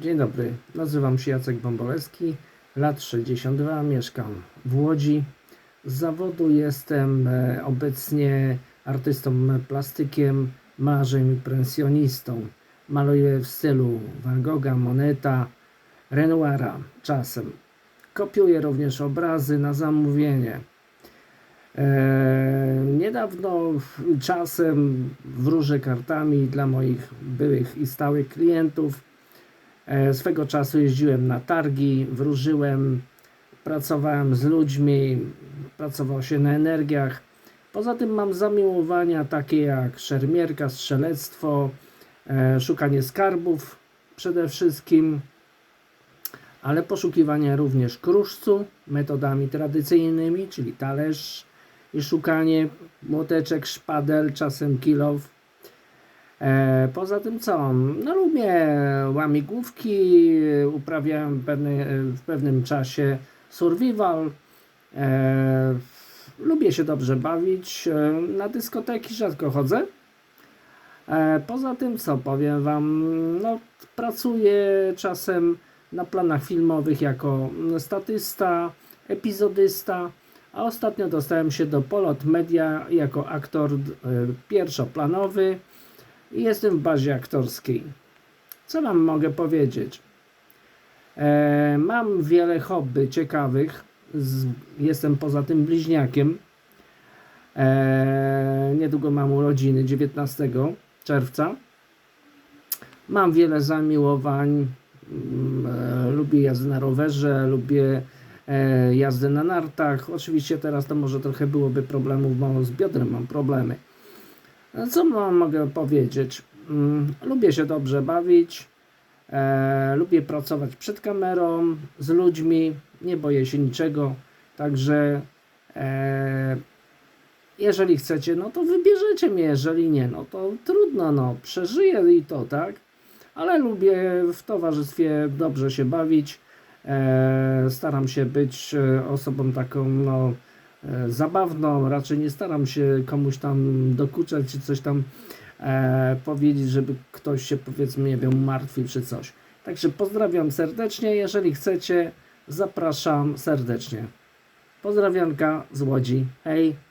Dzień dobry, nazywam się Jacek Bąbolewski, lat 62, mieszkam w Łodzi. Z zawodu jestem e, obecnie artystą plastykiem, marzeń i pensjonistą. Maluję w stylu Van Gogha, Moneta, Renoira czasem. Kopiuję również obrazy na zamówienie. E, niedawno czasem wróżę kartami dla moich byłych i stałych klientów. E, swego czasu jeździłem na targi, wróżyłem, pracowałem z ludźmi, pracował się na energiach. Poza tym mam zamiłowania takie jak szermierka, strzelectwo, e, szukanie skarbów przede wszystkim, ale poszukiwanie również kruszcu metodami tradycyjnymi, czyli talerz i szukanie młoteczek, szpadel, czasem kilow. E, poza tym co? No lubię łamigłówki, uprawiałem pewne, w pewnym czasie survival. E, lubię się dobrze bawić. E, na dyskoteki rzadko chodzę. E, poza tym co powiem wam, no pracuję czasem na planach filmowych jako statysta, epizodysta, a ostatnio dostałem się do Polot Media jako aktor e, pierwszoplanowy jestem w bazie aktorskiej. Co wam mogę powiedzieć? E, mam wiele hobby ciekawych. Z, jestem poza tym bliźniakiem. E, niedługo mam urodziny 19 czerwca. Mam wiele zamiłowań. Mm, E, lubię jazdę na rowerze, lubię e, jazdę na nartach. Oczywiście teraz to może trochę byłoby problemów, bo z biodrem mam problemy. No, Co mogę powiedzieć? Mm, lubię się dobrze bawić. E, lubię pracować przed kamerą, z ludźmi. Nie boję się niczego. Także e, jeżeli chcecie, no to wybierzecie mnie. Jeżeli nie, no to trudno, no przeżyję i to, tak? Ale lubię w towarzystwie dobrze się bawić. E, staram się być e, osobą taką, no, zabawną. Raczej nie staram się komuś tam dokuczać czy coś tam e, powiedzieć, żeby ktoś się powiedzmy, nie wiem, martwił czy coś. Także pozdrawiam serdecznie. Jeżeli chcecie, zapraszam serdecznie. Pozdrawianka z Łodzi. Hej!